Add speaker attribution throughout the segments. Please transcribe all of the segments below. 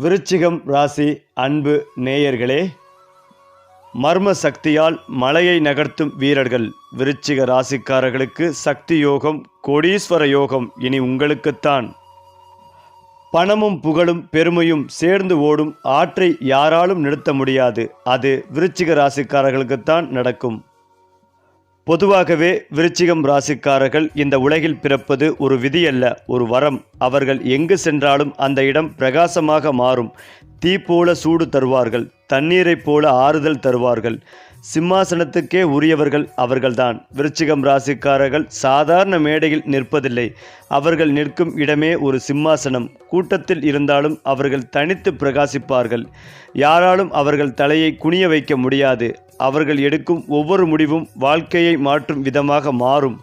Speaker 1: விருச்சிகம் ராசி அன்பு நேயர்களே மர்ம சக்தியால் மலையை நகர்த்தும் வீரர்கள் விருச்சிக ராசிக்காரர்களுக்கு சக்தி யோகம் கோடீஸ்வர யோகம் இனி உங்களுக்குத்தான். பணமும் புகழும் பெருமையும் சேர்ந்து ஓடும் ஆற்றை யாராலும் நிறுத்த முடியாது. அது விருச்சிக ராசிக்காரர்களுக்குத்தான் நடக்கும். பொதுவாகவே விருச்சிகம் ராசிக்காரர்கள் இந்த உலகில் பிறப்பது ஒரு விதியல்ல ஒரு வரம். அவர்கள் எங்கு சென்றாலும் அந்த இடம் பிரகாசமாக மாறும். தீ போல சூடு தருவார்கள் தண்ணீரைப் போல ஆறுதல் தருவார்கள். சிம்மாசனத்துக்கே உரியவர்கள் அவர்கள்தான். விருச்சிகம் ராசிக்காரர்கள் சாதாரண மேடையில் நிற்பதில்லை. அவர்கள் நிற்கும் இடமே ஒரு சிம்மாசனம். கூட்டத்தில் இருந்தாலும் அவர்கள் தனித்து பிரகாசிப்பார்கள். யாராலும் அவர்கள் தலையை குனிய வைக்க முடியாது. அவர்கள் எடுக்கும் ஒவ்வொரு முடிவும் வாழ்க்கையை மாற்றும் விதமாக மாறும்.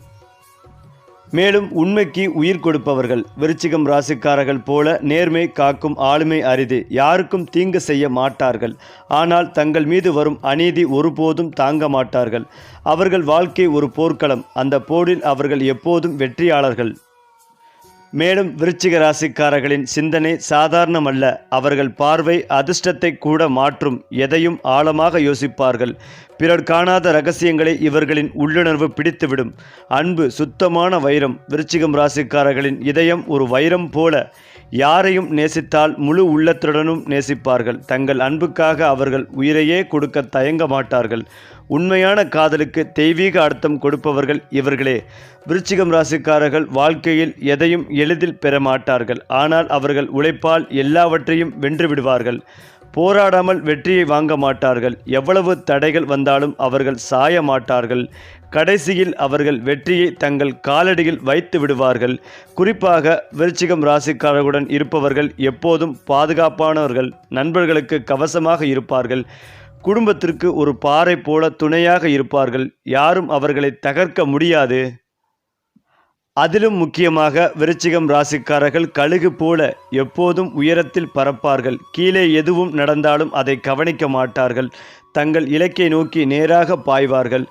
Speaker 1: மேலும் உண்மைக்கு உயிர் கொடுப்பவர்கள் விருச்சிகம் ராசிக்காரர்கள் போல நேர்மை காக்கும் ஆளுமை அரிது. யாருக்கும் தீங்கு செய்ய மாட்டார்கள். ஆனால் தங்கள் மீது வரும் அநீதி ஒருபோதும் தாங்க மாட்டார்கள். அவர்கள் வாழ்க்கை ஒரு போர்க்களம். அந்த போரில் அவர்கள் எப்போதும் வெற்றியாளர்கள். மேலும் விருச்சிக ராசிக்காரர்களின் சிந்தனை சாதாரணமல்ல. அவர்கள் பார்வை அதிர்ஷ்டத்தை கூட மாற்றும். எதையும் ஆழமாக யோசிப்பார்கள். பிறர் காணாத ரகசியங்களை இவர்களின் உள்ளுணர்வு பிடித்துவிடும். அன்பு சுத்தமான வைரம். விருச்சிகம் ராசிக்காரர்களின் இதயம் ஒரு வைரம் போல. யாரையும் நேசித்தால் முழு உள்ளத்துடனும் நேசிப்பார்கள். தங்கள் அன்புக்காக அவர்கள் உயிரையே கொடுக்க தயங்க மாட்டார்கள். உண்மையான காதலுக்கு தெய்வீக அர்த்தம் கொடுப்பவர்கள் இவர்களே. விருச்சிகம் ராசிக்காரர்கள் வாழ்க்கையில் எதையும் எளிதில் பெற மாட்டார்கள் ஆனால் அவர்கள் உழைப்பால் எல்லாவற்றையும் வென்று விடுவார்கள் போராடாமல் வெற்றியை வாங்க மாட்டார்கள். எவ்வளவு தடைகள் வந்தாலும் அவர்கள் சாய மாட்டார்கள் கடைசியில் அவர்கள் வெற்றியை தங்கள் காலடியில் வைத்து விடுவார்கள். குறிப்பாக விருச்சிகம் ராசிக்காரர்களுடன் இருப்பவர்கள் எப்போதும் பாதுகாப்பானவர்கள் நண்பர்களுக்கு கவசமாக இருப்பார்கள். குடும்பத்திற்கு ஒரு பாறை போல துணையாக இருப்பார்கள். யாரும் அவர்களை தகர்க்க முடியாது. அதிலும் முக்கியமாக விருச்சிகம் ராசிக்காரர்கள் கழுகு போல எப்போதும் உயரத்தில் பறப்பார்கள். கீழே எதுவும் நடந்தாலும் அதை கவனிக்க மாட்டார்கள். தங்கள் இலக்கை நோக்கி நேராக பாய்வார்கள்.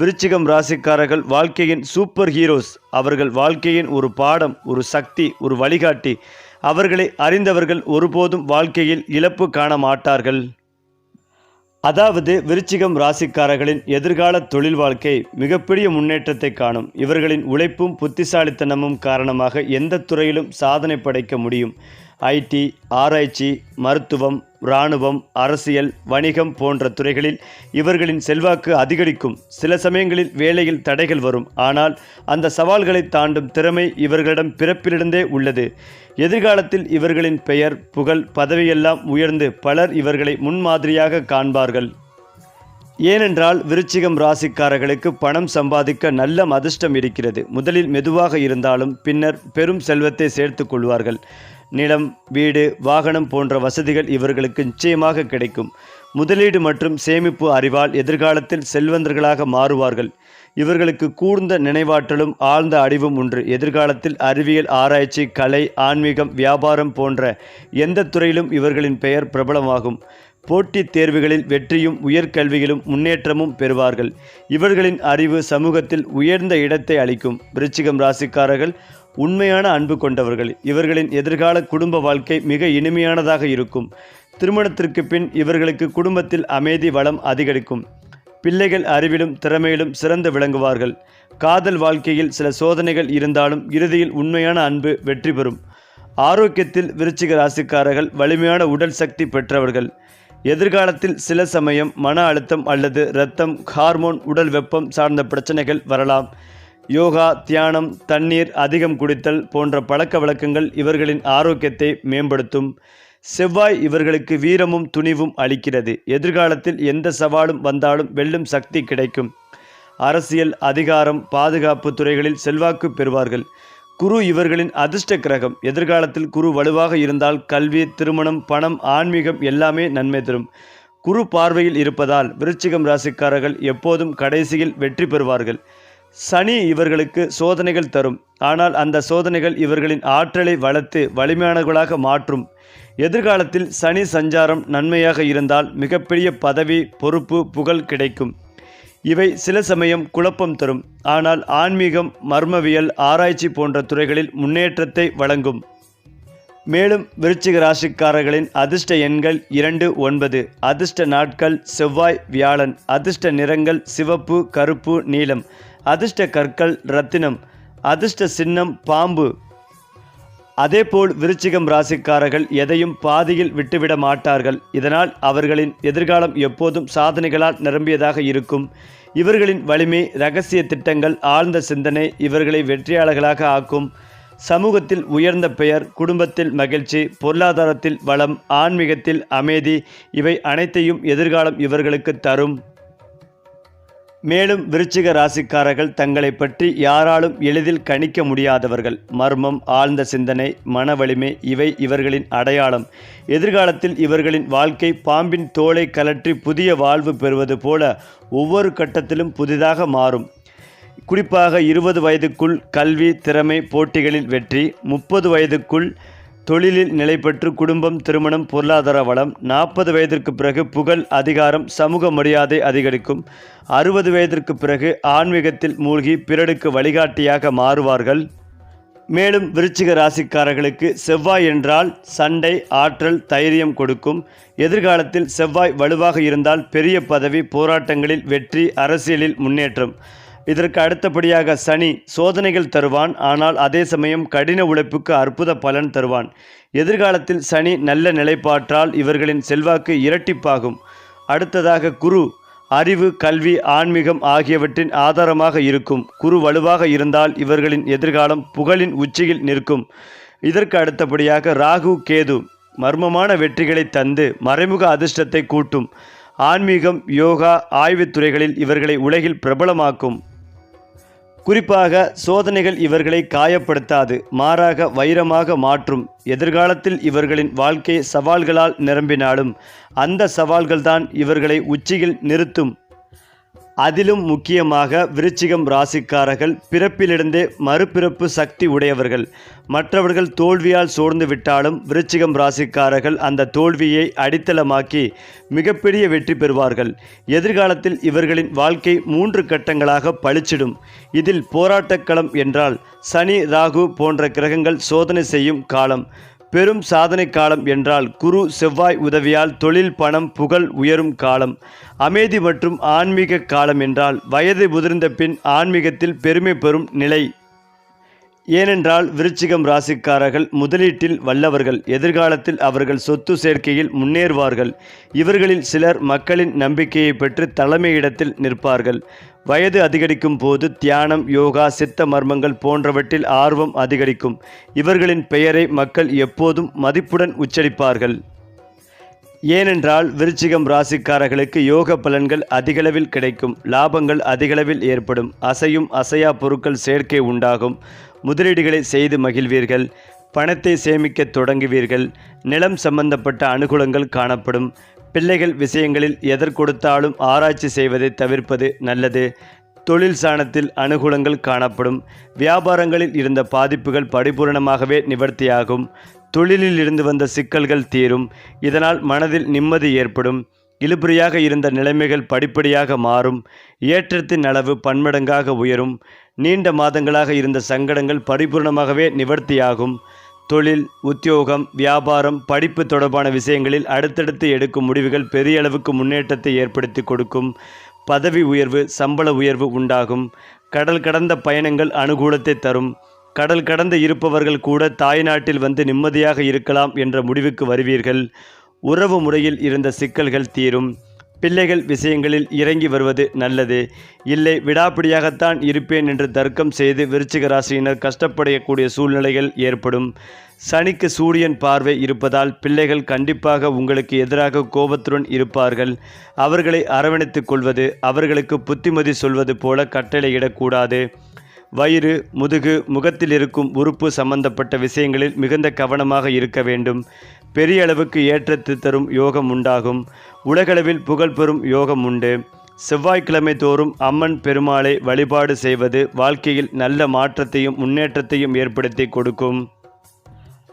Speaker 1: விருச்சிகம் ராசிக்காரர்கள் வாழ்க்கையின் சூப்பர் ஹீரோஸ் அவர்கள் வாழ்க்கையின் ஒரு பாடம் ஒரு சக்தி ஒரு வழிகாட்டி. அவர்களை அறிந்தவர்கள் ஒருபோதும் வாழ்க்கையில் இழப்பு காண மாட்டார்கள். அதாவது விருச்சிகம் ராசிக்காரர்களின் எதிர்கால தொழில் வாழ்க்கை மிகப்பெரிய முன்னேற்றத்தை காணும். இவர்களின் உழைப்பும் புத்திசாலித்தனமும் காரணமாக எந்த துறையிலும் சாதனை படைக்க முடியும். ஐடி ஆராய்ச்சி மருத்துவம் இராணுவம் அரசியல் வணிகம் போன்ற துறைகளில் இவர்களின் செல்வாக்கு அதிகரிக்கும். சில சமயங்களில் வேலையில் தடைகள் வரும். ஆனால் அந்த சவால்களை தாண்டும் திறமை இவர்களிடம் பிறப்பிலிருந்தே உள்ளது. எதிர்காலத்தில் இவர்களின் பெயர் புகழ் பதவியெல்லாம் உயர்ந்து பலர் இவர்களை முன்மாதிரியாக காண்பார்கள். ஏனென்றால் விருச்சிகம் ராசிக்காரர்களுக்கு பணம் சம்பாதிக்க நல்ல அதிர்ஷ்டம் இருக்கிறது. முதலில் மெதுவாக இருந்தாலும் பின்னர் பெரும் செல்வத்தை சேர்த்து கொள்வார்கள். நிலம் வீடு வாகனம் போன்ற வசதிகள் இவர்களுக்கு நிச்சயமாக கிடைக்கும். முதலீடு மற்றும் சேமிப்பு அறிவால் எதிர்காலத்தில் செல்வந்தர்களாக மாறுவார்கள். இவர்களுக்கு கூர்ந்த நினைவாற்றலும் ஆழ்ந்த அறிவும் உண்டு. எதிர்காலத்தில் அறிவியல் ஆராய்ச்சி கலை ஆன்மீகம் வியாபாரம் போன்ற எந்த துறையிலும் இவர்களின் பெயர் பிரபலமாகும். போட்டித் தேர்வுகளில் வெற்றியும் உயர்கல்வியிலும் முன்னேற்றமும் பெறுவார்கள். இவர்களின் அறிவு சமூகத்தில் உயர்ந்த இடத்தை அளிக்கும். விருச்சிகம் ராசிக்காரர்கள் உண்மையான அன்பு கொண்டவர்கள். இவர்களின் எதிர்கால குடும்ப வாழ்க்கை மிக இனிமையானதாக இருக்கும். திருமணத்திற்கு பின் இவர்களுக்கு குடும்பத்தில் அமைதி வளம் அதிகரிக்கும். பிள்ளைகள் அறிவிலும் திறமையிலும் சிறந்து விளங்குவார்கள். காதல் வாழ்க்கையில் சில சோதனைகள் இருந்தாலும் இறுதியில் உண்மையான அன்பு வெற்றி பெறும். ஆரோக்கியத்தில் விருச்சிக ராசிக்காரர்கள் வலிமையான உடல் சக்தி பெற்றவர்கள். எதிர்காலத்தில் சில சமயம் மன அழுத்தம் அல்லது இரத்தம் ஹார்மோன் உடல் வெப்பம் சார்ந்த பிரச்சனைகள் வரலாம். யோகா தியானம் தண்ணீர் அதிகம் குடித்தல் போன்ற பழக்க வழக்கங்கள் இவர்களின் ஆரோக்கியத்தை மேம்படுத்தும். செவ்வாய் இவர்களுக்கு வீரமும் துணிவும் அளிக்கிறது. எதிர்காலத்தில் எந்த சவாலும் வந்தாலும் வெல்லும் சக்தி கிடைக்கும். அரசியல் அதிகாரம் பாதுகாப்பு துறைகளில் செல்வாக்கு பெறுவார்கள். குரு இவர்களின் அதிர்ஷ்ட கிரகம். எதிர்காலத்தில் குரு வலுவாக இருந்தால் கல்வி திருமணம் பணம் ஆன்மீகம் எல்லாமே நன்மை தரும். குரு பார்வையில் இருப்பதால் விருச்சிகம் ராசிக்காரர்கள் எப்போதும் கடைசியில் வெற்றி பெறுவார்கள். சனி இவர்களுக்கு சோதனைகள் தரும். ஆனால் அந்த சோதனைகள் இவர்களின் ஆற்றலை வளர்த்து வலிமையானவர்களாக மாற்றும். எதிர்காலத்தில் சனி சஞ்சாரம் நன்மையாக இருந்தால் மிகப்பெரிய பதவி பொறுப்பு புகழ் கிடைக்கும். இவை சில சமயம் குழப்பம் தரும். ஆனால் ஆன்மீகம் மர்மவியல் ஆராய்ச்சி போன்ற துறைகளில் முன்னேற்றத்தை வழங்கும். மேலும் விருச்சிக ராசிக்காரர்களின் அதிர்ஷ்ட எண்கள் இரண்டு ஒன்பது. அதிர்ஷ்ட நாட்கள் செவ்வாய் வியாழன். அதிர்ஷ்ட நிறங்கள் சிவப்பு கருப்பு நீலம். அதிர்ஷ்ட கற்கள் ரத்தினம். அதிர்ஷ்ட சின்னம் பாம்பு. அதேபோல் விருச்சிகம் ராசிக்காரர்கள் எதையும் பாதியில் விட்டுவிட மாட்டார்கள். இதனால் அவர்களின் எதிர்காலம் எப்போதும் சாதனைகளால் நிரம்பியதாக இருக்கும். இவர்களின் வலிமை ரகசிய திட்டங்கள் ஆழ்ந்த சிந்தனை இவர்களை வெற்றியாளர்களாக ஆக்கும். சமூகத்தில் உயர்ந்த பெயர் குடும்பத்தில் மகிழ்ச்சி பொருளாதாரத்தில் வளம் ஆன்மீகத்தில் அமைதி இவை அனைத்தையும் எதிர்காலம் இவர்களுக்கு தரும். மேலும் விருச்சிக ராசிக்காரர்கள் தங்களை பற்றி யாராலும் எளிதில் கணிக்க முடியாதவர்கள். மர்மம் ஆழ்ந்த சிந்தனை மன வலிமை இவை இவர்களின் அடையாளம். எதிர்காலத்தில் இவர்களின் வாழ்க்கை பாம்பின் தோலை கலற்றி புதிய வாழ்வு பெறுவது போல ஒவ்வொரு கட்டத்திலும் புதிதாக மாறும். குறிப்பாக இருபது வயதுக்குள் கல்வி திறமை போட்டிகளில் வெற்றி முப்பது வயதுக்குள் தொழிலில் நிலைபெற்று குடும்பம் திருமணம் பொருளாதார வளம் நாற்பது வயதிற்கு பிறகு புகழ் அதிகாரம் சமூக மரியாதை அதிகரிக்கும். அறுபது வயதிற்கு பிறகு ஆன்மீகத்தில் மூழ்கி பிறருக்கு வழிகாட்டியாக மாறுவார்கள். மேலும் விருச்சிக ராசிக்காரர்களுக்கு செவ்வாய் என்றால் சண்டை ஆற்றல் தைரியம் கொடுக்கும். எதிர்காலத்தில் செவ்வாய் வலுவாக இருந்தால் பெரிய பதவி போராட்டங்களில் வெற்றி அரசியலில் முன்னேற்றம். இதற்கு அடுத்தபடியாக சனி சோதனைகள் தருவான். ஆனால் அதே சமயம் கடின உழைப்புக்கு அற்புத பலன் தருவான். எதிர்காலத்தில் சனி நல்ல நிலைப்பாற்றால் இவர்களின் செல்வாக்கு இரட்டிப்பாகும். அடுத்ததாக குரு அறிவு கல்வி ஆன்மீகம் ஆகியவற்றின் ஆதாரமாக இருக்கும். குரு வலுவாக இருந்தால் இவர்களின் எதிர்காலம் புகழின் உச்சியில் நிற்கும். இதற்கு அடுத்தபடியாக ராகு கேது மர்மமான வெற்றிகளை தந்து மறைமுக அதிர்ஷ்டத்தை கூட்டும். ஆன்மீகம் யோகா ஆய்வுத்துறைகளில் இவர்களை உலகில் பிரபலமாக்கும். குறிப்பாக சோதனைகள் இவர்களை காயப்படுத்தாது மாறாக வைரமாக மாற்றும். எதிர்காலத்தில் இவர்களின் வாழ்க்கை சவால்களால் நிரம்பினாலும் அந்த சவால்கள்தான் இவர்களை உச்சியில் நிறுத்தும். அதிலும் முக்கியமாக விருச்சிகம் ராசிக்காரர்கள் பிறப்பிலிருந்தே மறுபிறப்பு சக்தி உடையவர்கள். மற்றவர்கள் தோல்வியால் சோர்ந்து விட்டாலும் விருச்சிகம் ராசிக்காரர்கள் அந்த தோல்வியை அடித்தளமாக்கி மிகப்பெரிய வெற்றி பெறுவார்கள். எதிர்காலத்தில் இவர்களின் வாழ்க்கை மூன்று கட்டங்களாக பளிச்சிடும். இதில் போராட்டக்களம் என்றால் சனி ராகு போன்ற கிரகங்கள் சோதனை செய்யும் காலம். பெரும் சாதனை காலம் என்றால் குரு செவ்வாய் உதவியால் தொழில் பணம் புகழ் உயரும் காலம். அமைதி மற்றும் ஆன்மீக காலம் என்றால் வயது முதிர்ந்த பின் ஆன்மீகத்தில் பெருமை பெறும் நிலை. ஏனென்றால் விருச்சிகம் ராசிக்காரர்கள் முதலீட்டில் வல்லவர்கள் எதிர்காலத்தில் அவர்கள் சொத்து சேர்க்கையில் முன்னேறுவார்கள். இவர்களில் சிலர் மக்களின் நம்பிக்கையை பெற்று தலைமையிடத்தில் நிற்பார்கள். வயது அதிகரிக்கும் போது தியானம் யோகா சித்த மர்மங்கள் போன்றவற்றில் ஆர்வம் அதிகரிக்கும். இவர்களின் பெயரை மக்கள் எப்போதும் மதிப்புடன் உச்சரிப்பார்கள். ஏனென்றால் விருச்சிகம் ராசிக்காரர்களுக்கு யோக பலன்கள் அதிகளவில் கிடைக்கும். லாபங்கள் அதிகளவில் ஏற்படும். அசையும் அசையா பொருட்கள் சேர்க்கை உண்டாகும். முதலீடுகளை செய்து மகிழ்வீர்கள் பணத்தை சேமிக்க தொடங்குவீர்கள் நிலம் சம்பந்தப்பட்ட அனுகூலங்கள் காணப்படும் பிள்ளைகள் விஷயங்களில் எதற்கொடுத்தாலும் ஆராய்ச்சி செய்வதை தவிர்ப்பது நல்லது தொழில் சாணத்தில் அனுகூலங்கள் காணப்படும் வியாபாரங்களில் இருந்த பாதிப்புகள் பரிபூரணமாகவே நிவர்த்தியாகும் தொழிலில் இருந்து வந்த சிக்கல்கள் தீரும் இதனால் மனதில் நிம்மதி ஏற்படும் இழுபறியாக இருந்த நிலைமைகள் படிப்படியாக மாறும். ஏற்றத்தின் அளவு பன்மடங்காக உயரும். நீண்ட மாதங்களாக இருந்த சங்கடங்கள் பரிபூர்ணமாகவே நிவர்த்தியாகும். தொழில் உத்தியோகம் வியாபாரம் படிப்பு தொடர்பான விஷயங்களில் அடுத்தடுத்து எடுக்கும் முடிவுகள் பெரிய அளவுக்கு முன்னேற்றத்தை ஏற்படுத்தி கொடுக்கும். பதவி உயர்வு சம்பள உயர்வு உண்டாகும். கடல் கடந்த பயணங்கள் அனுகூலத்தை தரும். கடல் கடந்து இருப்பவர்கள் கூட தாய்நாட்டில் வந்து நிம்மதியாக இருக்கலாம் என்ற முடிவுக்கு வருவீர்கள். உறவு முறையில் இருந்த சிக்கல்கள் தீரும். பிள்ளைகள் விஷயங்களில் இறங்கி வருவது நல்லது. இல்லை விடாப்பிடியாகத்தான் இருப்பேன் என்று தர்க்கம் செய்து விருச்சிக ராசியினர் கஷ்டப்படக்கூடிய சூழ்நிலைகள் ஏற்படும். சனிக்கு சூரியன் பார்வை இருப்பதால் பிள்ளைகள் கண்டிப்பாக உங்களுக்கு எதிராக கோபத்துடன் இருப்பார்கள். அவர்களை அரவணைத்துக் கொள்வது அவர்களுக்கு புத்திமதி சொல்வது போல கட்டளையிடக்கூடாது. வயிறு முதுகு முகத்தில் இருக்கும் உறுப்பு சம்பந்தப்பட்ட விஷயங்களில் மிகுந்த கவனமாக இருக்க வேண்டும். பெரிய அளவுக்கு ஏற்றத்தை தரும் யோகம் உண்டாகும். உலகளவில் புகழ் பெறும் யோகம் உண்டு. செவ்வாய்க்கிழமை தோறும் அம்மன் பெருமாளை வழிபாடு செய்வது வாழ்க்கையில் நல்ல மாற்றத்தையும் முன்னேற்றத்தையும் ஏற்படுத்தி கொடுக்கும்.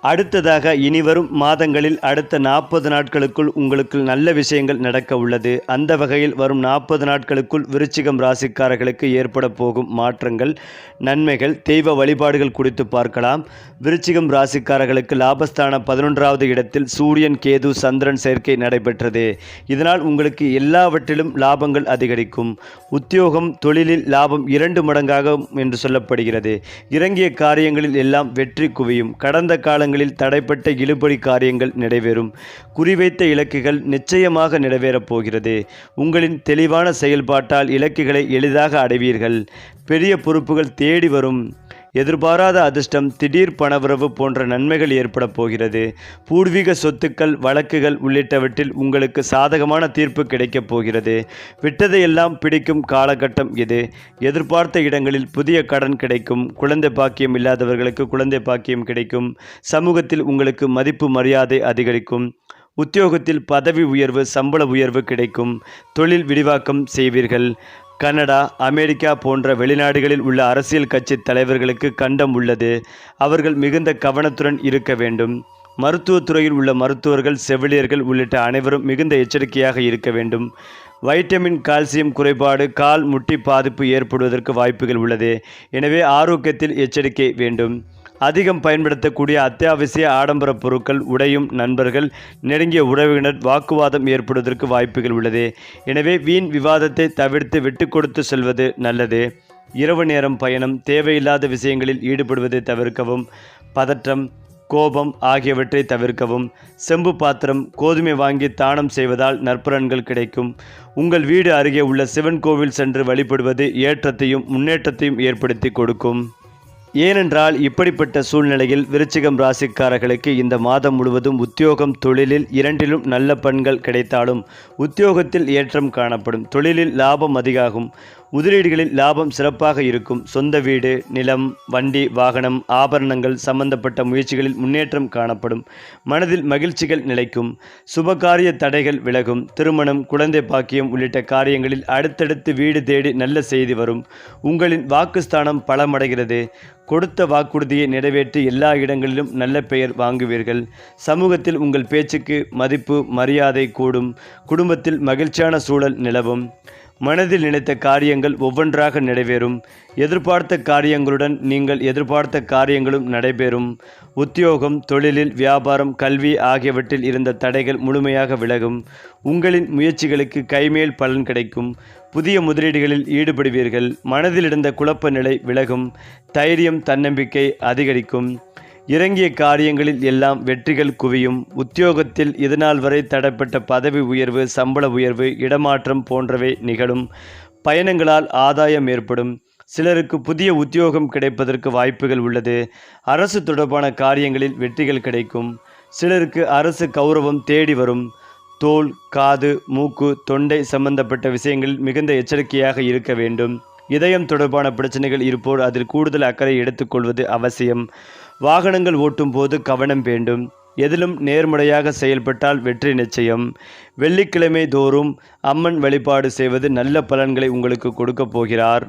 Speaker 1: அடுத்ததாக இனிவரும் மாதங்களில் அடுத்த நாற்பது நாட்களுக்குள் உங்களுக்கு நல்ல விஷயங்கள் நடக்க உள்ளது. அந்த வகையில் வரும் நாற்பது நாட்களுக்குள் விருச்சிகம் ராசிக்காரர்களுக்கு ஏற்பட போகும் மாற்றங்கள் நன்மைகள் தெய்வ வழிபாடுகள் குறித்து பார்க்கலாம். விருச்சிகம் ராசிக்காரர்களுக்கு லாபஸ்தான பதினொன்றாவது இடத்தில் சூரியன் கேது சந்திரன் சேர்க்கை நடைபெற்றது. இதனால் உங்களுக்கு எல்லாவற்றிலும் லாபங்கள் அதிகரிக்கும். உத்தியோகம் தொழிலில் லாபம் இரண்டு மடங்காகும் என்று சொல்லப்படுகிறது. இறங்கிய காரியங்களில் எல்லாம் வெற்றி குவியும். கடந்த காலங்களில் தடைப்பட்ட இழுபறி காரியங்கள் நிறைவேறும். குறிவைத்த இலக்குகள் நிச்சயமாக நிறைவேறப் போகிறது. உங்களின் தெளிவான செயல்பாட்டால் இலக்குகளை எளிதாக அடைவீர்கள். பெரிய பொறுப்புகள் தேடி வரும். எதிர்பாராத அதிர்ஷ்டம் திடீர் பணவரவு போன்ற நன்மைகள் ஏற்பட போகிறது. பூர்வீக சொத்துக்கள் வழக்குகள் உள்ளிட்டவற்றில் உங்களுக்கு சாதகமான தீர்ப்பு கிடைக்கப் போகிறது. விட்டதையெல்லாம் பிடிக்கும் காலகட்டம் இது. எதிர்பார்த்த இடங்களில் புதிய கடன் கிடைக்கும். குழந்தை பாக்கியம் இல்லாதவர்களுக்கு குழந்தை பாக்கியம் கிடைக்கும். சமூகத்தில் உங்களுக்கு மதிப்பு மரியாதை அதிகரிக்கும். உத்தியோகத்தில் பதவி உயர்வு சம்பள உயர்வு கிடைக்கும். தொழில் விரிவாக்கம் செய்வீர்கள். கனடா அமெரிக்கா போன்ற வெளிநாடுகளில் உள்ள அரசியல் கட்சி தலைவர்களுக்கு கண்டம் உள்ளது. அவர்கள் மிகுந்த கவனத்துடன் இருக்க வேண்டும். மருத்துவத்துறையில் உள்ள மருத்துவர்கள் செவிலியர்கள் உள்ளிட்ட அனைவரும் மிகுந்த எச்சரிக்கையாக இருக்க வேண்டும். வைட்டமின் கால்சியம் குறைபாடு கால் முட்டி பாதிப்பு ஏற்படுவதற்கு வாய்ப்புகள் உள்ளது. எனவே ஆரோக்கியத்தில் எச்சரிக்கை வேண்டும். அதிகம் பயன்படுத்தக்கூடிய அத்தியாவசிய ஆடம்பர பொருட்கள் உடையும் நண்பர்கள் நெருங்கிய உறவினர் வாக்குவாதம் ஏற்படுவதற்கு வாய்ப்புகள் உள்ளது. எனவே வீண் விவாதத்தை தவிர்த்து விட்டு கொடுத்து செல்வது நல்லது. இரவு நேரம் பயணம் தேவையில்லாத விஷயங்களில் ஈடுபடுவதை தவிர்க்கவும் பதற்றம் கோபம் ஆகியவற்றை தவிர்க்கவும் செம்பு பாத்திரம் கோதுமை வாங்கி தானம் செய்வதால் நற்பலன்கள் கிடைக்கும். உங்கள் வீடு அருகே உள்ள சிவன் கோவில் சென்று வழிபடுவது ஏற்றத்தையும் முன்னேற்றத்தையும் ஏற்படுத்தி கொடுக்கும். ஏனென்றால் இப்படிப்பட்ட சூழ்நிலையில் விருச்சிகம் ராசிக்காரர்களுக்கு இந்த மாதம் முழுவதும் உத்தியோகம் தொழிலில் இரண்டிலும் நல்ல பண்கள் கிடைத்தாலும் உத்தியோகத்தில் ஏற்றம் காணப்படும். தொழிலில் லாபம் அதிகாகும். முதலீடுகளில் லாபம் சிறப்பாக இருக்கும். சொந்த வீடு நிலம் வண்டி வாகனம் ஆபரணங்கள் சம்பந்தப்பட்ட முயற்சிகளில் முன்னேற்றம் காணப்படும். மனதில் மகிழ்ச்சிகள் நிலைக்கும். சுபகாரிய தடைகள் விலகும். திருமணம் குழந்தை பாக்கியம் உள்ளிட்ட காரியங்களில் அடுத்தடுத்து வீடு தேடி நல்ல செய்தி வரும். உங்களின் வாக்குஸ்தானம் பலமடைகிறது. கொடுத்த வாக்குறுதியை நிறைவேற்றி எல்லா இடங்களிலும் நல்ல பெயர் வாங்குவீர்கள். சமூகத்தில் உங்கள் பேச்சுக்கு மதிப்பு மரியாதை கூடும். குடும்பத்தில் மகிழ்ச்சியான சூழல் நிலவும். மனதில் நினைத்த காரியங்கள் ஒவ்வொன்றாக நிறைவேறும். எதிர்பார்த்த காரியங்களுடன் நீங்கள் எதிர்பார்த்த காரியங்களும் நடைபெறும். உத்தியோகம் தொழிலில் வியாபாரம் கல்வி ஆகியவற்றில் இருந்த தடைகள் முழுமையாக விலகும். உங்களின் முயற்சிகளுக்கு கைமேல் பலன் கிடைக்கும். புதிய முதலீடுகளில் ஈடுபடுவீர்கள். மனதில் இருந்த குழப்ப நிலை விலகும். தைரியம் தன்னம்பிக்கை அதிகரிக்கும். இறங்கிய காரியங்களில் எல்லாம் வெற்றிகள் குவியும். உத்தியோகத்தில் இதுநாள் வரை தடைப்பட்ட பதவி உயர்வு சம்பள உயர்வு இடமாற்றம் போன்றவை நிகழும். பயணங்களால் ஆதாயம் ஏற்படும். சிலருக்கு புதிய உத்தியோகம் கிடைப்பதற்கு வாய்ப்புகள் உள்ளது. அரசு தொடர்பான காரியங்களில் வெற்றிகள் கிடைக்கும். சிலருக்கு அரசு கௌரவம் தேடி வரும். தோல் காது மூக்கு தொண்டை சம்பந்தப்பட்ட விஷயங்களில் மிகுந்த எச்சரிக்கையாக இருக்க வேண்டும். இதயம் தொடர்பான பிரச்சனைகள் இருப்போர் அதில் கூடுதல் அக்கறை எடுத்துக்கொள்வது அவசியம். வாகனங்கள் ஓட்டும் போது கவனம் வேண்டும். எதிலும் நேர்முறையாக செயல்பட்டால் வெற்றி நிச்சயம். வெள்ளிக்கிழமை தோறும் அம்மன் வழிபாடு செய்வது நல்ல பலன்களை உங்களுக்கு கொடுக்கப் போகிறார்.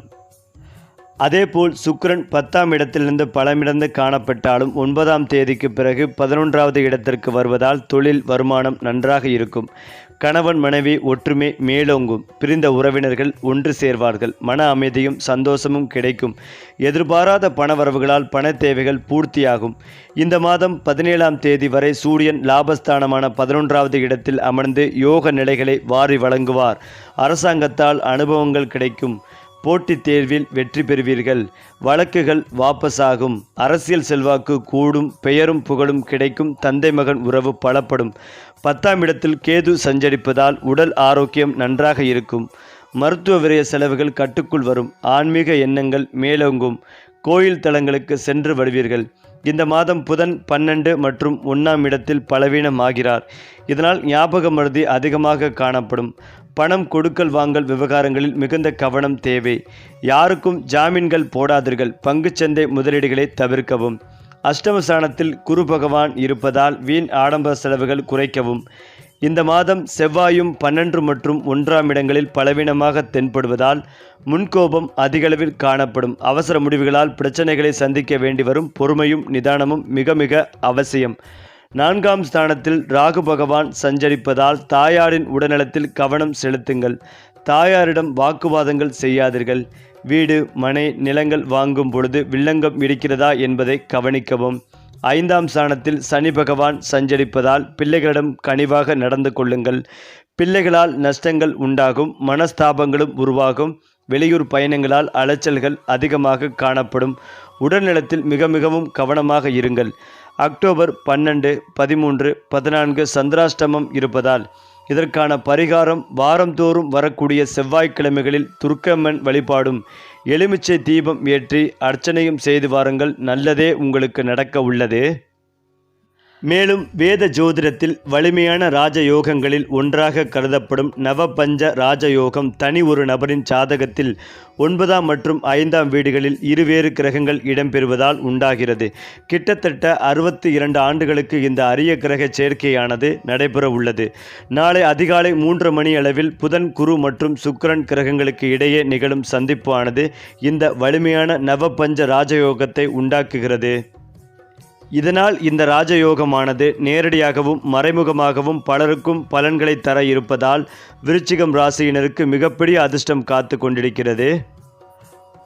Speaker 1: அதேபோல் சுக்ரன் பத்தாம் இடத்திலிருந்து பலமிடந்து காணப்பட்டாலும் ஒன்பதாம் தேதிக்கு பிறகு பதினொன்றாவது இடத்திற்கு வருவதால் தொழில் வருமானம் நன்றாக இருக்கும். கணவன் மனைவி ஒற்றுமை மேலோங்கும். பிரிந்த உறவினர்கள் ஒன்று சேர்வார்கள். மன அமைதியும் சந்தோஷமும் கிடைக்கும். எதிர்பாராத பணவரவுகளால் பண தேவைகள் பூர்த்தியாகும். இந்த மாதம் பதினேழாம் தேதி வரை சூரியன் லாபஸ்தானமான பதினொன்றாவது இடத்தில் அமர்ந்து யோக நிலைகளை வாரி வழங்குவார். அரசாங்கத்தால் அனுபவங்கள் கிடைக்கும். போட்டித் தேர்வில் வெற்றி பெறுவீர்கள். வழக்குகள் வாபஸாகும். அரசியல் செல்வாக்கு கூடும் பெயரும் புகழும் கிடைக்கும் தந்தை மகன் உறவு பலப்படும். பத்தாம் இடத்தில் கேது சஞ்சரிப்பதால் உடல் ஆரோக்கியம் நன்றாக இருக்கும். மருத்துவ விரய செலவுகள் கட்டுக்குள் வரும். ஆன்மீக எண்ணங்கள் மேலோங்கும். கோயில் தலங்களுக்கு சென்று வருவீர்கள். இந்த மாதம் புதன் பன்னெண்டு மற்றும் ஒன்றாம் இடத்தில் பலவீனமாகிறார். இதனால் ஞாபக மருதி அதிகமாக காணப்படும். பணம் கொடுக்கல் வாங்கல் விவகாரங்களில் மிகுந்த கவனம் தேவை. யாருக்கும் ஜாமீன்கள் போடாதீர்கள். பங்குச்சந்தை முதலீடுகளை தவிர்க்கவும். அஷ்டமஸ்தானத்தில் குரு பகவான் இருப்பதால் வீண் ஆடம்பர செலவுகள் குறைக்கவும். இந்த மாதம் செவ்வாயும் பன்னெண்டு மற்றும் ஒன்றாம் இடங்களில் பலவீனமாக தென்படுவதால் முன்கோபம் அதிகளவில் காணப்படும். அவசர முடிவுகளால் பிரச்சனைகளை சந்திக்க வேண்டி வரும். பொறுமையும் நிதானமும் மிக மிக அவசியம். நான்காம் ஸ்தானத்தில் ராகு பகவான் சஞ்சரிப்பதால் தாயாரின் உடல்நலத்தில் கவனம் செலுத்துங்கள். தாயாரிடம் வாக்குவாதங்கள் செய்யாதீர்கள். வீடு மனை நிலங்கள் வாங்கும் பொழுது வில்லங்கம் இருக்கிறதா என்பதை கவனிக்கவும். ஐந்தாம் ஸ்தானத்தில் சனி பகவான் சஞ்சரிப்பதால் பிள்ளைகளிடம் கனிவாக நடந்து கொள்ளுங்கள். பிள்ளைகளால் நஷ்டங்கள் உண்டாகும் மனஸ்தாபங்களும் உருவாகும். வெளியூர் பயணங்களால் அலைச்சல்கள் அதிகமாக காணப்படும். உடல்நலத்தில் மிக மிகவும் கவனமாக இருங்கள். அக்டோபர் பன்னெண்டு பதிமூன்று பதினான்கு சந்திராஷ்டமம் இருப்பதால் இதற்கான பரிகாரம் வாரந்தோறும் வரக்கூடிய செவ்வாய்க்கிழமைகளில் துர்க்கம்மன் வழிபாடும் எலுமிச்சை தீபம் ஏற்றி அர்ச்சனையும் செய்து வாருங்கள். நல்லதே உங்களுக்கு நடக்க உள்ளது. மேலும் வேத ஜோதிடத்தில் வலிமையான ராஜயோகங்களில் ஒன்றாக கருதப்படும் நவபஞ்ச ராஜயோகம் தனி ஒரு நபரின் சாதகத்தில் ஒன்பதாம் மற்றும் ஐந்தாம் வீடுகளில் இருவேறு கிரகங்கள் இடம்பெறுவதால் உண்டாகிறது. கிட்டத்தட்ட அறுபத்தி இரண்டு ஆண்டுகளுக்கு இந்த அரிய கிரக சேர்க்கையானது நடைபெற உள்ளது. நாளை அதிகாலை மூன்று மணி அளவில் புதன் குரு மற்றும் சுக்கிரன் கிரகங்களுக்கு இடையே நிகழும் சந்திப்பானது இந்த வலிமையான நவபஞ்ச ராஜயோகத்தை உண்டாக்குகிறது. இதனால் இந்த ராஜயோகமானது நேரடியாகவும் மறைமுகமாகவும் பலருக்கும் பலன்களை தர இருப்பதால் விருச்சிகம் ராசியினருக்கு மிகப்பெரிய அதிர்ஷ்டம் காத்து கொண்டிருக்கிறது.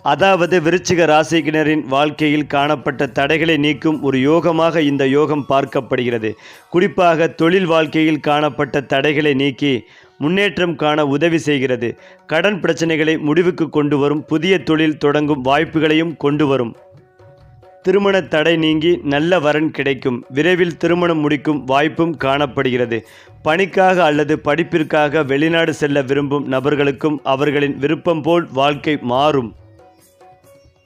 Speaker 1: அதாவது விருச்சிக ராசிக்கினரின் வாழ்க்கையில் காணப்பட்ட தடைகளை நீக்கும் ஒரு யோகமாக இந்த யோகம் பார்க்கப்படுகிறது. குறிப்பாக தொழில் வாழ்க்கையில் காணப்பட்ட தடைகளை நீக்கி முன்னேற்றம் காண உதவி செய்கிறது. கடன் பிரச்சனைகளை முடிவுக்கு கொண்டு வரும் புதிய தொழில் தொடங்கும் வாய்ப்புகளையும் கொண்டு வரும். திருமண தடை நீங்கி நல்ல வரன் கிடைக்கும். விரைவில் திருமணம் முடிக்கும் வாய்ப்பும் காணப்படுகிறது. பணிக்காக அல்லது படிப்பிற்காக வெளிநாடு செல்ல விரும்பும் நபர்களுக்கும் அவர்களின் விருப்பம் போல் வாழ்க்கை மாறும்.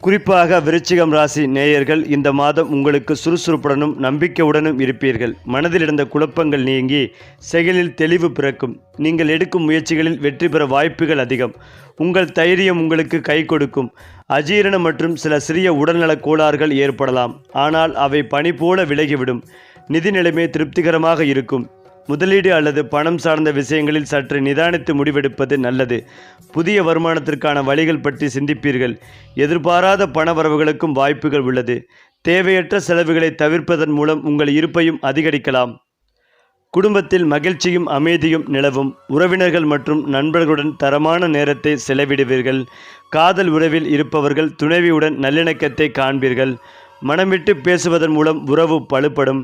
Speaker 1: குறிப்பாக விருச்சிகம் ராசி நேயர்கள் இந்த மாதம் உங்களுக்கு சுறுசுறுப்புடனும் நம்பிக்கையுடனும் இருப்பீர்கள். மனதில் இருந்த குழப்பங்கள் நீங்கி செயலில் தெளிவு பிறக்கும். நீங்கள் எடுக்கும் முயற்சிகளில் வெற்றி பெற வாய்ப்புகள் அதிகம். உங்கள் தைரியம் உங்களுக்கு கை கொடுக்கும். அஜீரணம் மற்றும் சில சிறிய உடல்நலக் கோளாறுகள் ஏற்படலாம். ஆனால் அவை பனி போல விலகிவிடும். நிதி நிலைமை திருப்திகரமாக இருக்கும். முதலீடு அல்லது பணம் சார்ந்த விஷயங்களில் சற்று நிதானித்து முடிவெடுப்பது நல்லது. புதிய வருமானத்திற்கான வழிகள் பற்றி சிந்திப்பீர்கள். எதிர்பாராத பண வரவுகளுக்கும் வாய்ப்புகள் உள்ளது. தேவையற்ற செலவுகளை தவிர்ப்பதன் மூலம் உங்கள் இருப்பையும் அதிகரிக்கலாம். குடும்பத்தில் மகிழ்ச்சியும் அமைதியும் நிலவும். உறவினர்கள் மற்றும் நண்பர்களுடன் தரமான நேரத்தை செலவிடுவீர்கள். காதல் உறவில் இருப்பவர்கள் துணைவியுடன் நல்லிணக்கத்தை காண்பீர்கள். மனமிட்டு பேசுவதன் மூலம் உறவு பழுப்படும்.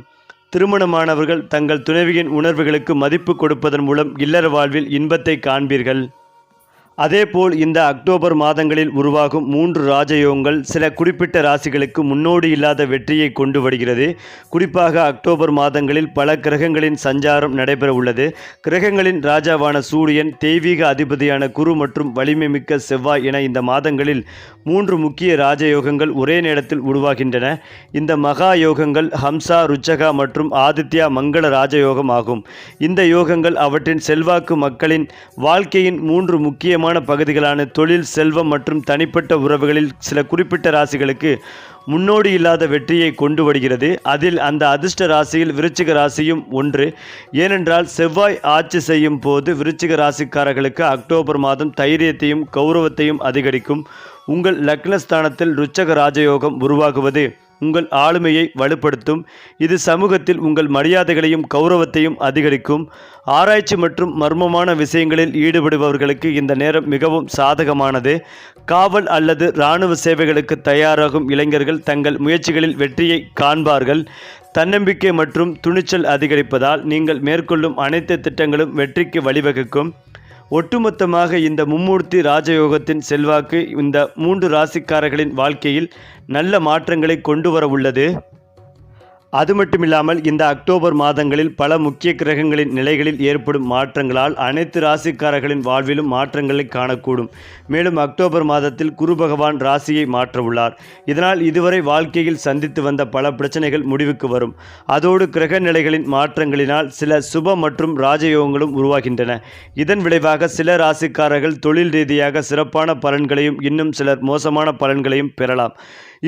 Speaker 1: திருமணமானவர்கள் தங்கள் துணைவியின் உணர்வுகளுக்கு மதிப்பு கொடுப்பதன் மூலம் இல்லற வாழ்வில் இன்பத்தை காண்பீர்கள். அதேபோல் இந்த அக்டோபர் மாதங்களில் உருவாகும் மூன்று ராஜயோகங்கள் சில குறிப்பிட்ட ராசிகளுக்கு முன்னோடி இல்லாத வெற்றியை கொண்டு வருகிறது. குறிப்பாக அக்டோபர் மாதங்களில் பல கிரகங்களின் சஞ்சாரம் நடைபெற உள்ளது. கிரகங்களின் ராஜாவான சூரியன் தெய்வீக அதிபதியான குரு மற்றும் வலிமை மிக்க செவ்வாய் என இந்த மாதங்களில் மூன்று முக்கிய ராஜயோகங்கள் ஒரே நேரத்தில் உருவாகின்றன. இந்த மகா யோகங்கள் ஹம்சா ருச்சகா மற்றும் ஆதித்யா மங்கள ராஜயோகம் ஆகும். இந்த யோகங்கள் அவற்றின் செல்வாக்கு மக்களின் வாழ்க்கையின் மூன்று முக்கியமான பகுதிகளான தொழில் செல்வம் மற்றும் தனிப்பட்ட உறவுகளில் சில குறிப்பிட்ட ராசிகளுக்கு முன்னோடி இல்லாத வெற்றியை கொண்டு வருகிறது. அதில் அந்த அதிர்ஷ்ட ராசியில் விருச்சிக ராசியும் ஒன்று. ஏனென்றால் செவ்வாய் ஆட்சி செய்யும் போது விருச்சிக ராசிக்காரர்களுக்கு அக்டோபர் மாதம் தைரியத்தையும் கௌரவத்தையும் அதிகரிக்கும். உங்கள் லக்னஸ்தானத்தில் ருச்சக ராஜயோகம் உருவாகுவது. உங்கள் ஆளுமையை வலுப்படுத்தும். இது சமூகத்தில் உங்கள் மரியாதைகளையும் கௌரவத்தையும் அதிகரிக்கும். ஆராய்ச்சி மற்றும் மர்மமான விஷயங்களில் ஈடுபடுபவர்களுக்கு இந்த நேரம் மிகவும் சாதகமானது. காவல் அல்லது இராணுவ சேவைகளுக்கு தயாராகும் இளைஞர்கள் தங்கள் முயற்சிகளில் வெற்றியை காண்பார்கள். தன்னம்பிக்கை மற்றும் துணிச்சல் அதிகரிப்பதால் நீங்கள் மேற்கொள்ளும் அனைத்து திட்டங்களும் வெற்றிக்கு வழிவகுக்கும். ஒட்டுமொத்தமாக இந்த மும்மூர்த்தி ராஜயோகத்தின் செல்வாக்கு இந்த மூன்று ராசிக்காரர்களின் வாழ்க்கையில் நல்ல மாற்றங்களை கொண்டு வர உள்ளது. அது மட்டுமில்லாமல் இந்த அக்டோபர் மாதங்களில் பல முக்கிய கிரகங்களின் நிலைகளில் ஏற்படும் மாற்றங்களால் அனைத்து ராசிக்காரர்களின் வாழ்விலும் மாற்றங்களை காணக்கூடும். மேலும் அக்டோபர் மாதத்தில் குரு பகவான் ராசியை மாற்ற உள்ளார். இதனால் இதுவரை வாழ்க்கையில் சந்தித்து வந்த பல பிரச்சனைகள் முடிவுக்கு வரும். அதோடு கிரக நிலைகளின் மாற்றங்களினால் சில சுப மற்றும் ராஜயோகங்களும் உருவாகின்றன. இதன் விளைவாக சில ராசிக்காரர்கள் தொழில் ரீதியாக சிறப்பான பலன்களையும் இன்னும் சிலர் மோசமான பலன்களையும் பெறலாம்.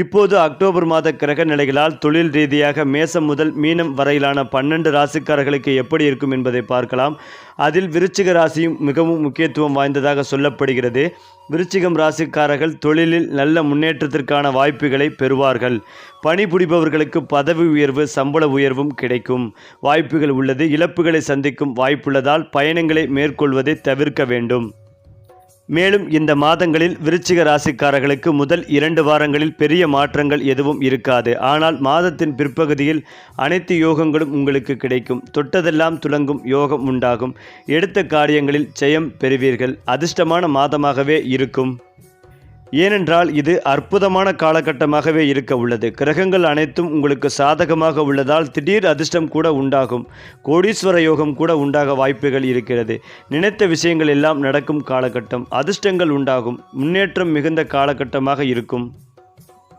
Speaker 1: இப்போது அக்டோபர் மாத கிரக நிலைகளால் தொழில் ரீதியாக மேசம் முதல் மீனம் வரையிலான பன்னெண்டு ராசிக்காரர்களுக்கு எப்படி இருக்கும் என்பதை பார்க்கலாம். அதில் விருச்சிக ராசியும் மிகவும் முக்கியத்துவம் வாய்ந்ததாக சொல்லப்படுகிறது. விருச்சிகம் ராசிக்காரர்கள் தொழிலில் நல்ல முன்னேற்றத்திற்கான வாய்ப்புகளை பெறுவார்கள். பணிபுரிபவர்களுக்கு பதவி உயர்வு சம்பள உயர்வும் கிடைக்கும். வாய்ப்புகள் உள்ளது. இழப்புகளை சந்திக்கும் வாய்ப்புள்ளதால் பயணங்களை மேற்கொள்வதை தவிர்க்க வேண்டும். மேலும் இந்த மாதங்களில் விருச்சிக ராசிக்காரர்களுக்கு முதல் இரண்டு வாரங்களில் பெரிய மாற்றங்கள் எதுவும் இருக்காது. ஆனால் மாதத்தின் பிற்பகுதியில் அனைத்து யோகங்களும் உங்களுக்கு கிடைக்கும். தொட்டதெல்லாம் துலங்கும் யோகம் உண்டாகும். எடுத்த காரியங்களில் ஜெயம் பெறுவீர்கள். அதிர்ஷ்டமான மாதமாகவே இருக்கும். ஏனென்றால் இது அற்புதமான காலகட்டமாகவே இருக்க உள்ளது. கிரகங்கள் அனைத்தும் உங்களுக்கு சாதகமாக உள்ளதால் திடீர் அதிர்ஷ்டம் கூட உண்டாகும். கோடீஸ்வர யோகம் கூட உண்டாக வாய்ப்புகள் இருக்கிறது. நினைத்த விஷயங்கள் எல்லாம் நடக்கும் காலகட்டம். அதிர்ஷ்டங்கள் உண்டாகும். முன்னேற்றம் மிகுந்த காலகட்டமாக இருக்கும்.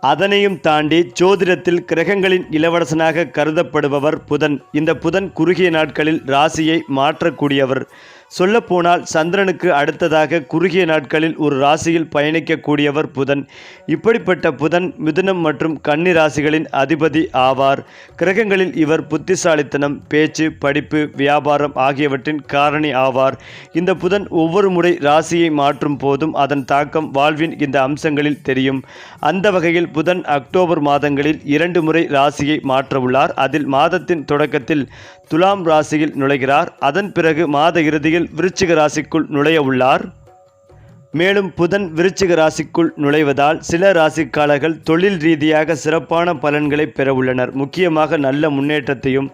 Speaker 1: அதனையும் தாண்டி ஜோதிடத்தில் கிரகங்களின் இளவரசனாக கருதப்படுபவர் புதன். இந்த புதன் குறுகிய நாட்களில் ராசியை மாற்றக்கூடியவர். சொல்லப்போனால் சந்திரனுக்கு அடுத்ததாக குறுகிய நாட்களில் ஒரு ராசியில் பயணிக்கக்கூடியவர் புதன். இப்படிப்பட்ட புதன் மிதுனம் மற்றும் கன்னி ராசிகளின் அதிபதி ஆவார். கிரகங்களில் இவர் புத்திசாலித்தனம் பேச்சு படிப்பு வியாபாரம் ஆகியவற்றின் காரணி ஆவார். இந்த புதன் ஒவ்வொரு முறை ராசியை மாற்றும் போதும் அதன் தாக்கம் வாழ்வின் இந்த அம்சங்களில் தெரியும். அந்த வகையில் புதன் அக்டோபர் மாதங்களில் இரண்டு முறை ராசியை மாற்றவுள்ளார். அதில் மாதத்தின் தொடக்கத்தில் துலாம் ராசியில் நுழைகிறார். அதன் பிறகு மாத இறுதியில் விருச்சிக ராசிக்குள் நுழைய உள்ளார். மேலும் புதன் விருச்சிக ராசிக்குள் நுழைவதால் சில ராசிக்காரர்கள் தொழில் ரீதியாக சிறப்பான பலன்களை பெற உள்ளனர். முக்கியமாக நல்ல முன்னேற்றத்தையும்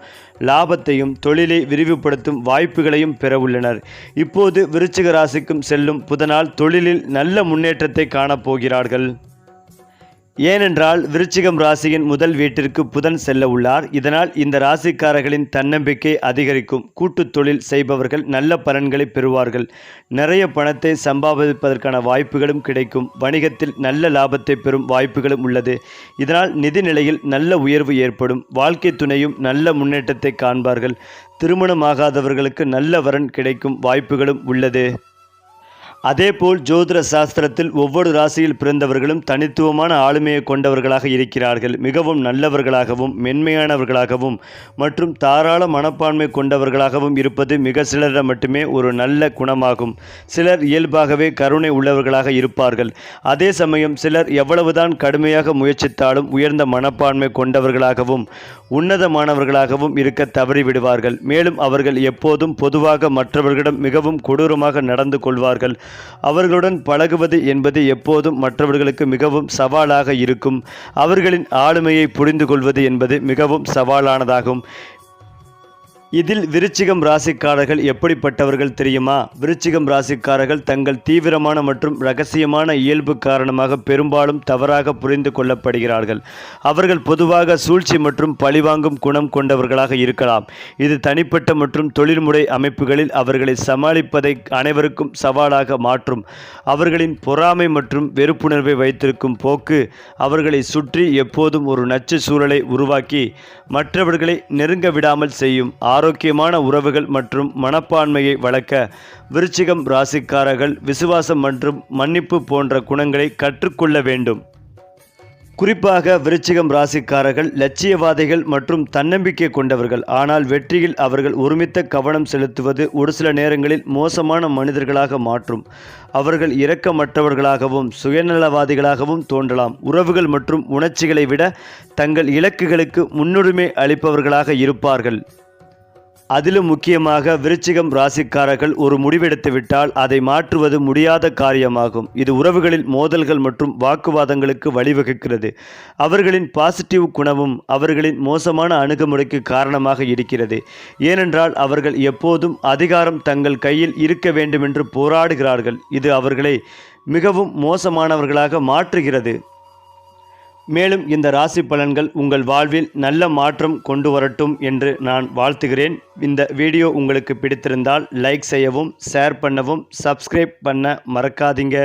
Speaker 1: லாபத்தையும் தொழிலை விரிவுபடுத்தும் வாய்ப்புகளையும் பெற உள்ளனர். இப்போது விருச்சிக ராசிக்கும் செல்லும் புதனால் தொழிலில் நல்ல முன்னேற்றத்தை காணப்போகிறார்கள் ஏனென்றால் விருச்சிகம் ராசியின் முதல் வீட்டிற்கு புதன் செல்ல உள்ளார். இதனால் இந்த ராசிக்காரர்களின் தன்னம்பிக்கை அதிகரிக்கும். கூட்டுத் தொழில் செய்பவர்கள் நல்ல பலன்களை பெறுவார்கள். நிறைய பணத்தை சம்பாதிப்பதற்கான வாய்ப்புகளும் கிடைக்கும். வணிகத்தில் நல்ல லாபத்தை பெறும் வாய்ப்புகளும் உள்ளது. இதனால் நிதி நிலையில் நல்ல உயர்வு ஏற்படும். வாழ்க்கை துணையும் நல்ல முன்னேற்றத்தை காண்பார்கள். திருமணமாகாதவர்களுக்கு நல்ல வரன் கிடைக்கும் வாய்ப்புகளும் உள்ளது. அதேபோல் ஜோதிட சாஸ்திரத்தில் ஒவ்வொரு ராசியில் பிறந்தவர்களும் தனித்துவமான ஆளுமையை கொண்டவர்களாக இருக்கிறார்கள். மிகவும் நல்லவர்களாகவும் மென்மையானவர்களாகவும் மற்றும் தாராள மனப்பான்மை கொண்டவர்களாகவும் இருப்பது மிக சிலரிடம் மட்டுமே ஒரு நல்ல குணமாகும். சிலர் இயல்பாகவே கருணை உள்ளவர்களாக இருப்பார்கள். அதே சமயம் சிலர் எவ்வளவுதான் கடுமையாக முயற்சித்தாலும் உயர்ந்த மனப்பான்மை கொண்டவர்களாகவும் உன்னதமானவர்களாகவும் இருக்க தவறிவிடுவார்கள். மேலும் அவர்கள் எப்போதும் பொதுவாக மற்றவர்களிடம் மிகவும் கொடூரமாக நடந்து கொள்வார்கள். அவர்களுடன் பழகுவது என்பது எப்போதும் மற்றவர்களுக்கு மிகவும் சவாலாக இருக்கும். அவர்களின் ஆளுமையை புரிந்து கொள்வது என்பது மிகவும் சவாலானதாகும். இதில் விருச்சிகம் ராசிக்காரர்கள் எப்படிப்பட்டவர்கள் தெரியுமா? விருச்சிகம் ராசிக்காரர்கள் தங்கள் தீவிரமான மற்றும் ரகசியமான இயல்பு காரணமாக பெரும்பாலும் தவறாக புரிந்து கொள்ளப்படுகிறார்கள். அவர்கள் பொதுவாக சூழ்ச்சி மற்றும் பழிவாங்கும் குணம் கொண்டவர்களாக இருக்கலாம். இது தனிப்பட்ட மற்றும் தொழில்முறை அமைப்புகளில் அவர்களை சமாளிப்பதை அனைவருக்கும் சவாலாக மாற்றும். அவர்களின் பொறாமை மற்றும் வெறுப்புணர்வை வைத்திருக்கும் போக்கு அவர்களை சுற்றி எப்போதும் ஒரு நச்சு சூழலை உருவாக்கி மற்றவர்களை நெருங்க விடாமல் செய்யும் ஆரோக்கியமான உறவுகள் மற்றும் மனப்பான்மையை வளர்க்க விருச்சிகம் ராசிக்காரர்கள் விசுவாசம் மற்றும் மன்னிப்பு போன்ற குணங்களை கற்றுக்கொள்ள வேண்டும். குறிப்பாக விருச்சிகம் ராசிக்காரர்கள் லட்சியவாதிகள் மற்றும் தன்னம்பிக்கை கொண்டவர்கள். ஆனால் வெற்றியில் அவர்கள் ஒருமித்த கவனம் செலுத்துவது ஒரு சில நேரங்களில் மோசமான மனிதர்களாக மாற்றும். அவர்கள் இரக்கமற்றவர்களாகவும் சுயநலவாதிகளாகவும் தோன்றலாம். உறவுகள் மற்றும் உணர்ச்சிகளை விட தங்கள் இலக்குகளுக்கு முன்னுரிமை அளிப்பவர்களாக இருப்பார்கள். அதிலும் முக்கியமாக விருச்சிகம் ராசிக்காரர்கள் ஒரு முடிவெடுத்து விட்டால் அதை மாற்றுவது முடியாத காரியமாகும். இது உறவுகளில் மோதல்கள் மற்றும் வாக்குவாதங்களுக்கு வழிவகுக்கிறது. அவர்களின் பாசிட்டிவ் குணமும் அவர்களின் மோசமான அணுகுமுறைக்கு காரணமாக இருக்கிறது. ஏனென்றால் அவர்கள் எப்போதும் அதிகாரம் தங்கள் கையில் இருக்க வேண்டுமென்று போராடுகிறார்கள். இது அவர்களை மிகவும் மோசமானவர்களாக மாற்றுகிறது. மேலும் இந்த ராசி பலன்கள் உங்கள் வாழ்வில் நல்ல மாற்றம் கொண்டு வரட்டும் என்று நான் வாழ்த்துகிறேன். இந்த வீடியோ உங்களுக்கு பிடித்திருந்தால் லைக் செய்யவும் ஷேர் பண்ணவும் சப்ஸ்கிரைப் பண்ண மறக்காதீங்க.